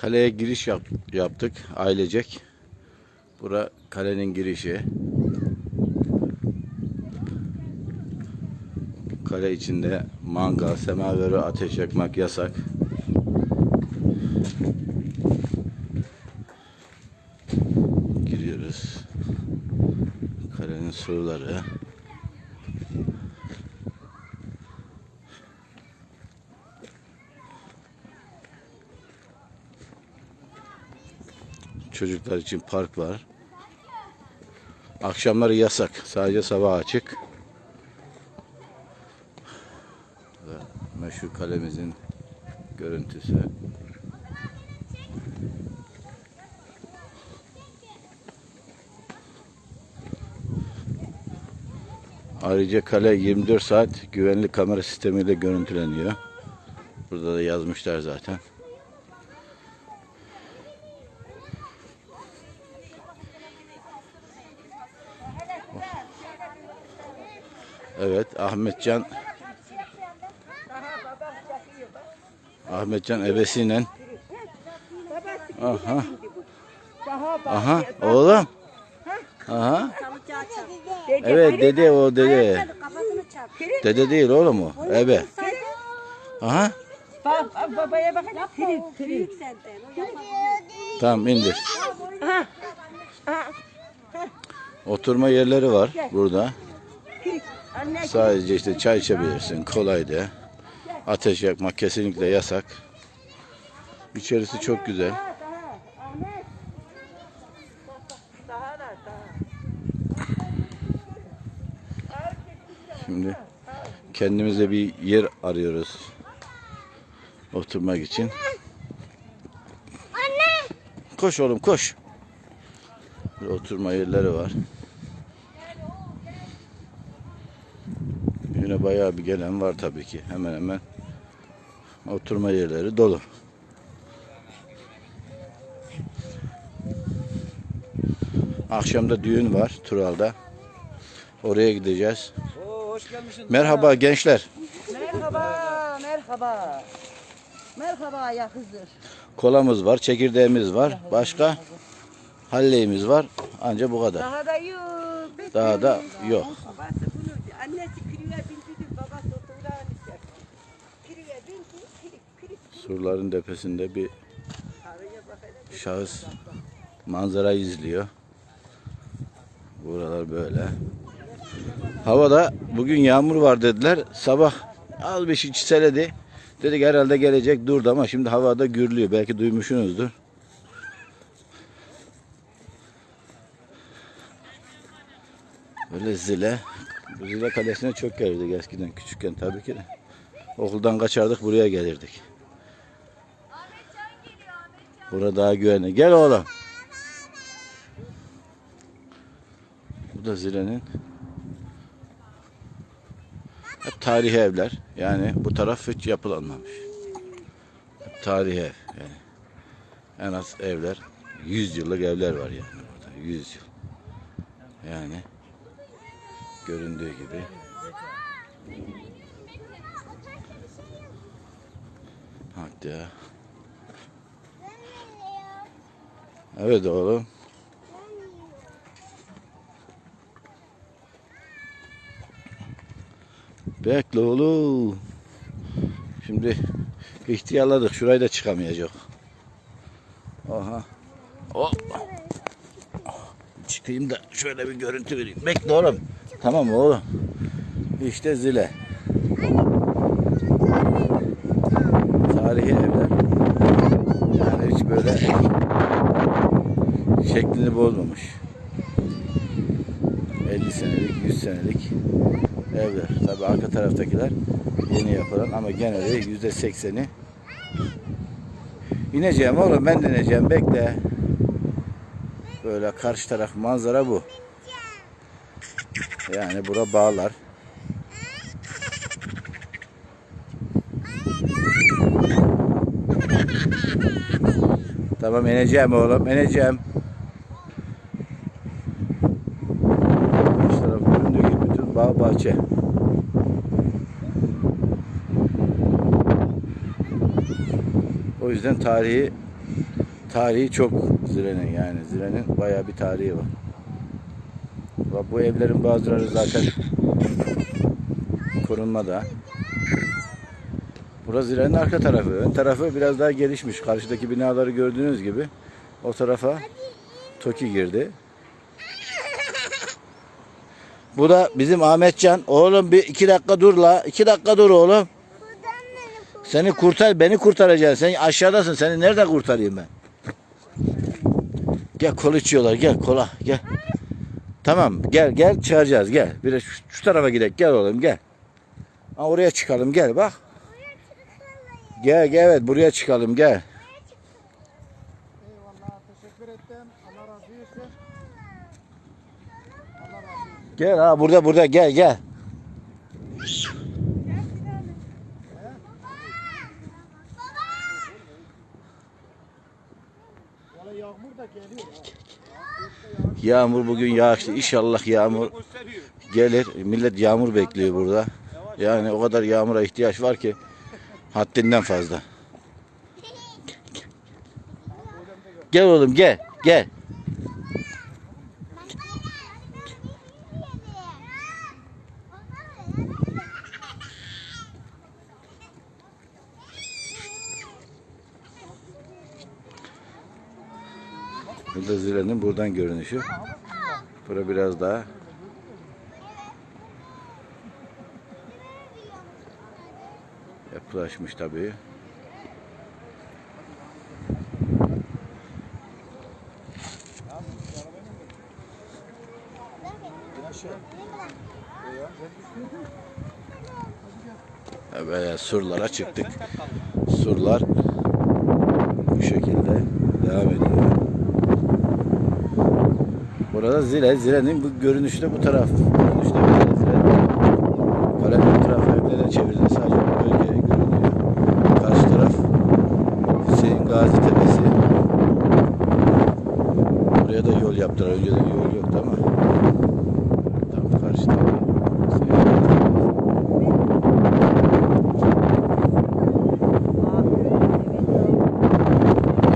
Kaleye giriş yap, yaptık ailecek. Bura kalenin girişi. Kale içinde mangal, semaveri ateş yakmak yasak. Giriyoruz. Kalenin surları. Çocuklar için park var. Akşamları yasak. Sadece sabah açık. Meşhur kalemizin görüntüsü. Ayrıca kale 24 saat güvenlik kamera sistemiyle görüntüleniyor. Burada da yazmışlar zaten. Evet Ahmetcan Ahmetcan ebesiyle Aha. Aha oğlum. Aha. Evet dede o dede. Dede değil oğlum o. Ebe. Aha. Babaya. Tamam indir. Oturma yerleri var burada. Sadece işte çay içebilirsin. Kolaydı. Ateş yakmak kesinlikle yasak. İçerisi çok güzel. Şimdi kendimize bir yer arıyoruz. Oturmak için. Anne! Koş oğlum koş. Oturma yerleri var. Yine bayağı bir gelen var tabii ki. Hemen hemen oturma yerleri dolu. Akşamda düğün var Tural'da. Oraya gideceğiz. Oo, hoş gelmişsin. Merhaba gençler. Merhaba merhaba. Merhaba ya Hızır. Kolamız var, çekirdeğimiz var. Başka halleğimiz var. Anca bu kadar. Daha da yok. Daha da yok. Annesi kiriye bindirdi babası oturduğunu ister. Kiriye bindi kirik kirik Surların tepesinde bir şahıs manzara izliyor. Buralar böyle. Havada bugün yağmur var dediler. Sabah az bir şey çiseledi. Dedik herhalde gelecek durdu ama şimdi havada gürlüyor. Belki duymuşsunuzdur. Böyle zile. Bu zile kalesine çok gelirdik eskiden küçükken tabii ki de. Okuldan kaçardık buraya gelirdik. Burada daha güvenli. Gel oğlum. Bu da Zile'nin hep tarihi evler. Yani bu taraf hiç yapılanmamış. Hep tarihi ev. Yani en az evler 100 yıllık evler var yani burada. 100 yıl. Yani göründüğü gibi. Hatta Evet oğlum. Bekle oğlum. Şimdi ihtiyarladık. Şurayı da çıkamayacak. Aha. Hop. Çıkayım da şöyle bir görüntü vereyim. Bekle oğlum. Tamam oğlum. İşte zile. Tarihi evler. Yani hiç böyle şeklini bozmamış. 50 senelik, 100 senelik evler. Tabi arka taraftakiler yeni yapılan ama geneli yüzde sekseni. İneceğim oğlum ben de ineceğim bekle. Böyle karşı taraf manzara bu. Yani bura bağlar. Tamam ineceğim oğlum ineceğim. Karşı taraf göründüğü gibi bütün bağ bahçe. O yüzden tarihi Tarihi çok Zire'nin yani. Zire'nin bayağı bir tarihi var. Bak bu evlerin bazıları zaten korunmada. Burası Zire'nin arka tarafı. Ön tarafı biraz daha gelişmiş. Karşıdaki binaları gördüğünüz gibi o tarafa Toki girdi. Bu da bizim Ahmetcan. Oğlum bir iki dakika dur la. İki dakika dur oğlum. Seni kurtar, beni kurtaracaksın. Sen aşağıdasın. Seni nerede kurtarayım ben? Gel kol içiyorlar. Gel kola. Gel. Tamam. Gel gel çağıracağız. Gel. Bir şu, şu tarafa gidelim. Gel oğlum gel. Ha, oraya çıkalım. Gel bak. Gel gel evet buraya çıkalım gel. Eyvallah teşekkür ettim. Allah razı olsun. Allah razı olsun. Gel ha burada burada gel gel. Valla yağmur da geliyor ya. Yağmur bugün yağışlı. İnşallah yağmur gelir. Millet yağmur bekliyor burada. Yani o kadar yağmura ihtiyaç var ki haddinden fazla. Gel oğlum gel gel. Zile'nin buradan görünüşü. Bura biraz daha yapılaşmış tabii. Evet, surlara çıktık. Surlar bu şekilde devam ediyor. Burada Zile, Zile'nin bu görünüşü de bu taraf. Görünüşte böyle Zile. Kalenin etrafı evlere çevrildi. Sadece bu bölge görünüyor. Karşı taraf Hüseyin Gazi Tepesi. Buraya da yol yaptılar. Önceden yol yoktu ama. Tam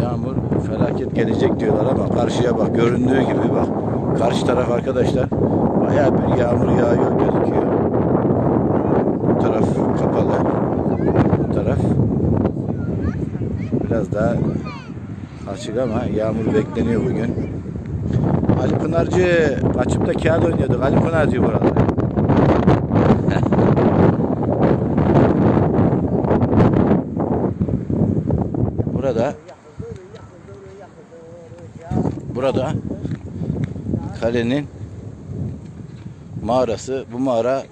Yağmur felaket gelecek diyorlar ama karşıya bak göründüğü gibi bak. Karşı taraf arkadaşlar bayağı bir yağmur yağıyor gözüküyor. Bu taraf kapalı. Bu taraf biraz daha açık ama yağmur bekleniyor bugün. Ali Pınarcı açıp da kağıt oynuyorduk. Ali Pınarcı. Burada burada kalenin mağarası. Bu mağara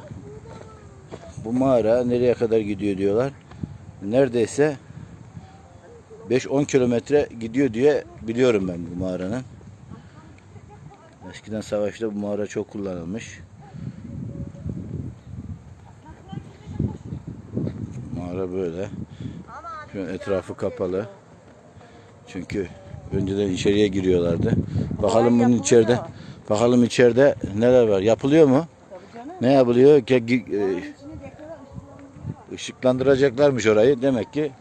bu mağara nereye kadar gidiyor diyorlar. Neredeyse 5-10 kilometre gidiyor diye biliyorum ben bu mağaranın. Eskiden savaşta bu mağara çok kullanılmış. Mağara böyle. Şu an etrafı kapalı. Çünkü önceden içeriye giriyorlardı. Bakalım bunun içeride bakalım içeride neler var. Yapılıyor mu? Ne yapılıyor? Ge- ge- ışıklandıracaklarmış orayı. Demek ki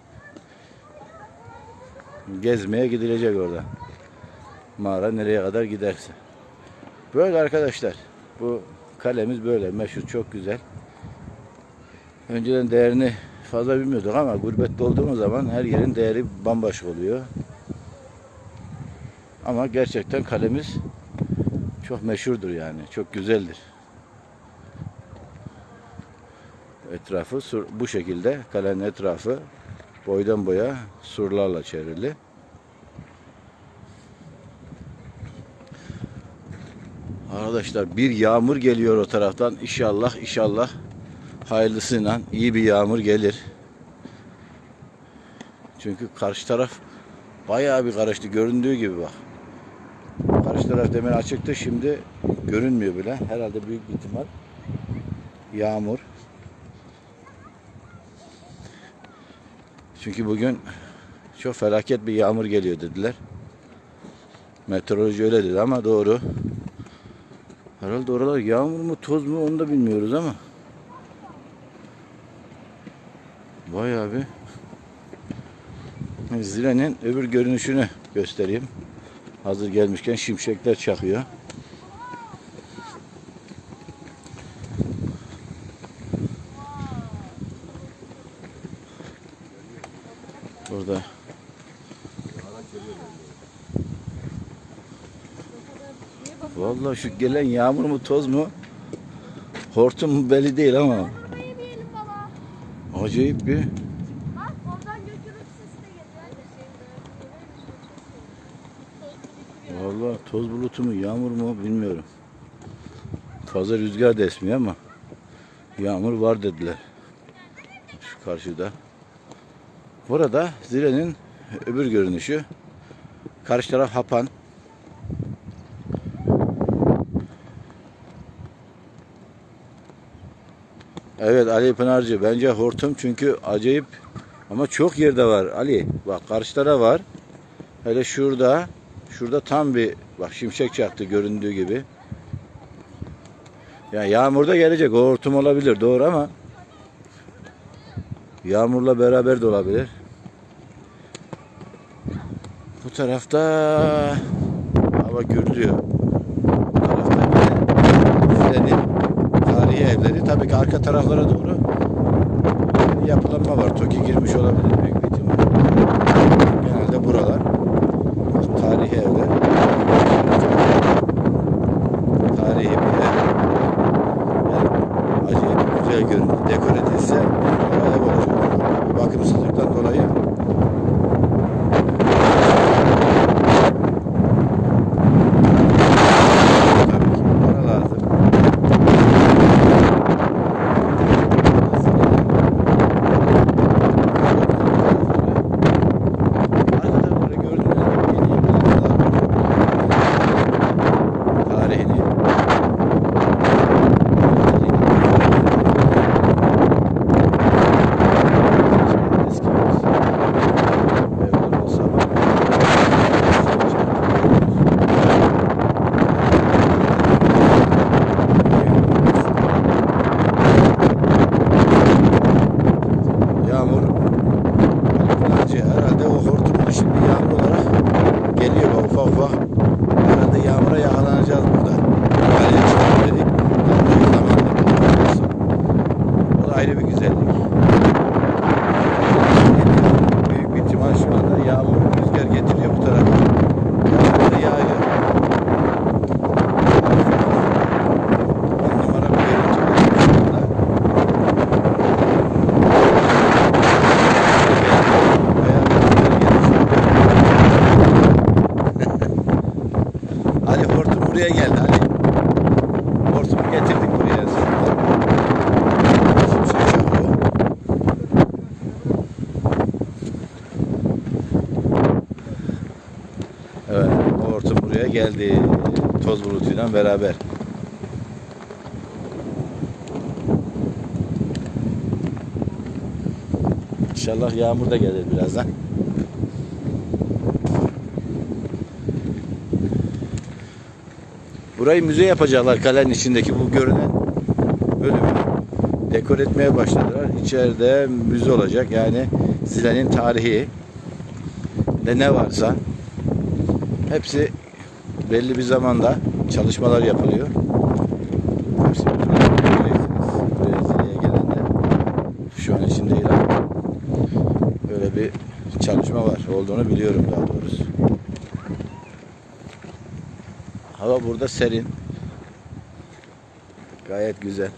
gezmeye gidilecek orada. Mağara nereye kadar giderse. Böyle arkadaşlar. Bu kalemiz böyle. Meşhur çok güzel. Önceden değerini fazla bilmiyorduk ama gurbette olduğumuz zaman her yerin değeri bambaşka oluyor. Ama gerçekten kalemiz çok meşhurdur yani. Çok güzeldir. Etrafı sur, bu şekilde kalenin etrafı boydan boya surlarla çevrili. Arkadaşlar bir yağmur geliyor o taraftan. İnşallah inşallah hayırlısıyla iyi bir yağmur gelir. Çünkü karşı taraf bayağı bir karıştı. Göründüğü gibi bak. Karşı taraf demin açıktı. Şimdi görünmüyor bile. Herhalde büyük ihtimal yağmur. Çünkü bugün çok felaket bir yağmur geliyor dediler. Meteoroloji öyle dedi ama doğru. Herhalde oralar yağmur mu toz mu onu da bilmiyoruz ama. Bayağı bir Zile'nin öbür görünüşünü göstereyim. Hazır gelmişken şimşekler çakıyor. Burada. Vallahi şu gelen yağmur mu toz mu? Hortum mu belli değil ama. Acayip bir Bak oradan gök gürültüsü de geliyor. Vallahi toz bulutu mu yağmur mu bilmiyorum. Fazla rüzgar da esmiyor ama yağmur var dediler. Şu karşıda. Burada Zile'nin öbür görünüşü. Karşı taraf Hapan. Evet Ali Pınarcı bence hortum çünkü acayip ama çok yerde var Ali. Bak karşı taraf var. Hele şurada şurada tam bir bak şimşek çaktı göründüğü gibi. Ya yağmurda gelecek o hortum olabilir doğru ama yağmurla beraber de olabilir. Bu tarafta hava gürlüyor. Bu tarafta Zile'nin tarihi evleri. Tabii ki arka taraflara doğru yapılanma var. TOKİ girmiş olabilir büyük bir ihtimal. Genelde buralar tarihi evler. Tarihi bir ev. Yani acayip güzel görüntü. Dekor edilse ev olacak. Bakımsızlıktan dolayı tabii ki para lazım. Arkada böyle gördüğünüz gibi yeni yapılanmalar var. Tarihini eski evler olsa Yağmur Bence herhalde o hortumda şimdi yağmur olarak geliyor bak ufak ufak. Herhalde yağmura yakalanacağız burada. Kaleye çıkalım dedik. Tam da zamanında O da ayrı bir güzellik. Büyük bir ihtimal şu anda yağmur rüzgar getiriyor bu tarafa. Yağmur yağıyor. On numara bir görüntü var şu anda. Ali hortum buraya geldi Ali. Hortumu getirdik buraya. Şimşek çakıyor. Evet, hortum buraya geldi. Toz bulutuyla beraber. İnşallah yağmur da gelir birazdan. Burayı müze yapacaklar kalenin içindeki bu görünen bölümü. Dekor etmeye başladılar. İçeride müze olacak. Yani Zile'nin tarihi de ne varsa hepsi belli bir zamanda çalışmalar yapılıyor. Hepsi Zile'ye gelenler şu an için değil ama böyle bir çalışma var olduğunu biliyorum daha doğrusu. Hava burada serin. Gayet güzel.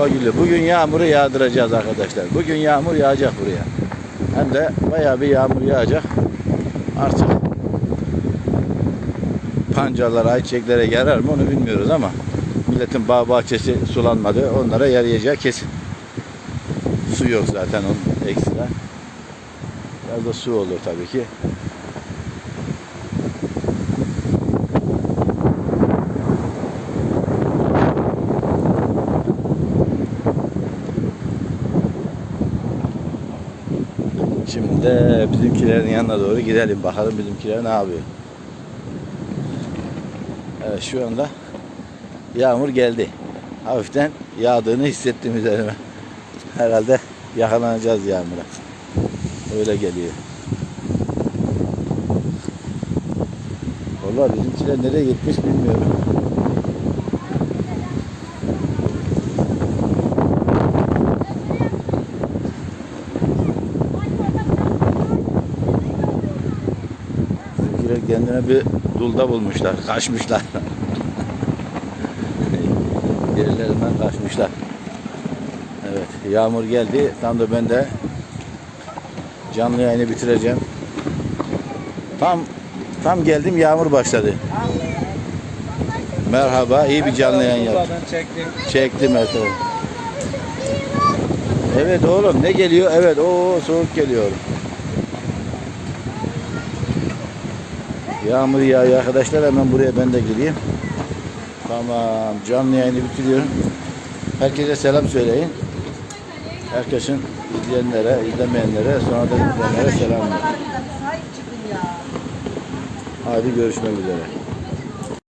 Hava gülü. Bugün yağmuru yağdıracağız arkadaşlar. Bugün yağmur yağacak buraya. Hem de bayağı bir yağmur yağacak. Artık pancarlara, ayçiçeklere yarar mı onu bilmiyoruz ama milletin bağ bahçesi sulanmadı. Onlara yarayacağı kesin. Su yok zaten onun ekstra. Biraz da su olur tabii ki. Şimdi de bizimkilerin yanına doğru gidelim. Bakalım bizimkiler ne yapıyor. Evet şu anda yağmur geldi. Hafiften yağdığını hissettim üzerime. Herhalde yakalanacağız yağmura. Öyle geliyor. Vallahi bizimkiler nereye gitmiş bilmiyorum. Bizimkiler kendine bir dulda bulmuşlar. Kaçmışlar. Yerlerinden kaçmışlar. Evet yağmur geldi. Tam da ben de canlı yayını bitireceğim. Tam tam geldim yağmur başladı. Merhaba iyi bir canlı yayın yaptım. çektim. Çektim evet. oğlum ne geliyor? Evet o soğuk geliyor. Yağmur yağıyor arkadaşlar hemen buraya ben de gireyim. Tamam canlı yayını bitiriyorum. Herkese selam söyleyin. Herkesin izleyenlere, izlemeyenlere, sonra da izleyenlere selam. Hadi görüşmek üzere.